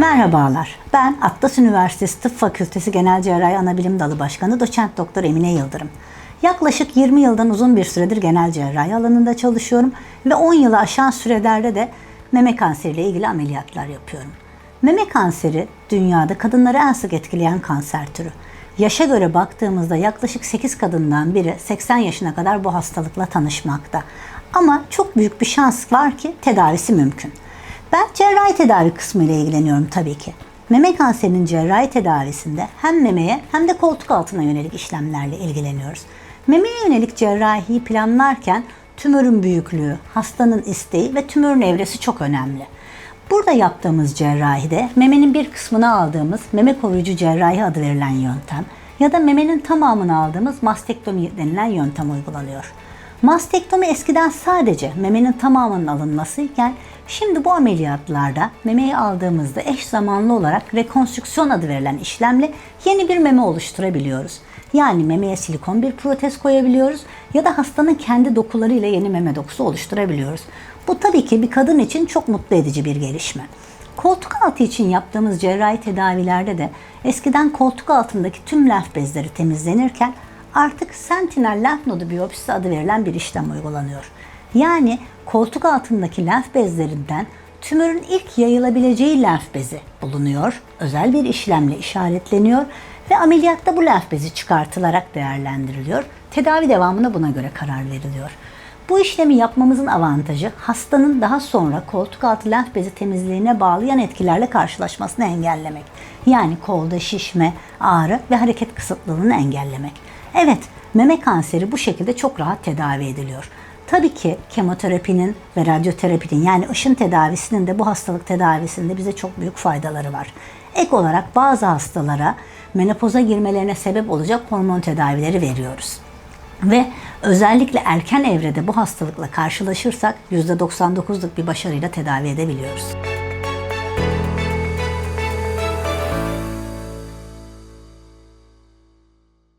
Merhabalar. Ben Atlas Üniversitesi Tıp Fakültesi Genel Cerrahi Anabilim Dalı Başkanı Doçent Doktor Emine Yıldırım. Yaklaşık 20 yıldan uzun bir süredir genel cerrahi alanında çalışıyorum ve 10 yılı aşan sürelerde de meme kanseriyle ilgili ameliyatlar yapıyorum. Meme kanseri dünyada kadınları en sık etkileyen kanser türü. Yaşa göre baktığımızda yaklaşık 8 kadından biri 80 yaşına kadar bu hastalıkla tanışmakta. Ama çok büyük bir şans var ki tedavisi mümkün. Ben cerrahi tedavi kısmı ile ilgileniyorum tabii ki. Meme kanserinin cerrahi tedavisinde hem memeye hem de koltuk altına yönelik işlemlerle ilgileniyoruz. Memeye yönelik cerrahiyi planlarken tümörün büyüklüğü, hastanın isteği ve tümörün evresi çok önemli. Burada yaptığımız cerrahide memenin bir kısmını aldığımız meme koruyucu cerrahi adı verilen yöntem ya da memenin tamamını aldığımız mastektomi denilen yöntem uygulanıyor. Mastektomi eskiden sadece memenin tamamının alınmasıyken şimdi bu ameliyatlarda memeyi aldığımızda eş zamanlı olarak rekonstrüksiyon adı verilen işlemle yeni bir meme oluşturabiliyoruz. Yani memeye silikon bir protez koyabiliyoruz ya da hastanın kendi dokularıyla yeni meme dokusu oluşturabiliyoruz. Bu tabii ki bir kadın için çok mutlu edici bir gelişme. Koltuk altı için yaptığımız cerrahi tedavilerde de eskiden koltuk altındaki tüm lenf bezleri temizlenirken artık sentinel lenf nodu biyopsisi adı verilen bir işlem uygulanıyor. Yani koltuk altındaki lenf bezlerinden tümörün ilk yayılabileceği lenf bezi bulunuyor. Özel bir işlemle işaretleniyor ve ameliyatta bu lenf bezi çıkartılarak değerlendiriliyor. Tedavi devamına buna göre karar veriliyor. Bu işlemi yapmamızın avantajı hastanın daha sonra koltuk altı lenf bezi temizliğine bağlı yan etkilerle karşılaşmasını engellemek. Yani kolda şişme, ağrı ve hareket kısıtlılığını engellemek. Evet, meme kanseri bu şekilde çok rahat tedavi ediliyor. Tabii ki kemoterapinin ve radyoterapinin yani ışın tedavisinin de bu hastalık tedavisinde bize çok büyük faydaları var. Ek olarak bazı hastalara menopoza girmelerine sebep olacak hormon tedavileri veriyoruz. Ve özellikle erken evrede bu hastalıkla karşılaşırsak %99'luk bir başarıyla tedavi edebiliyoruz.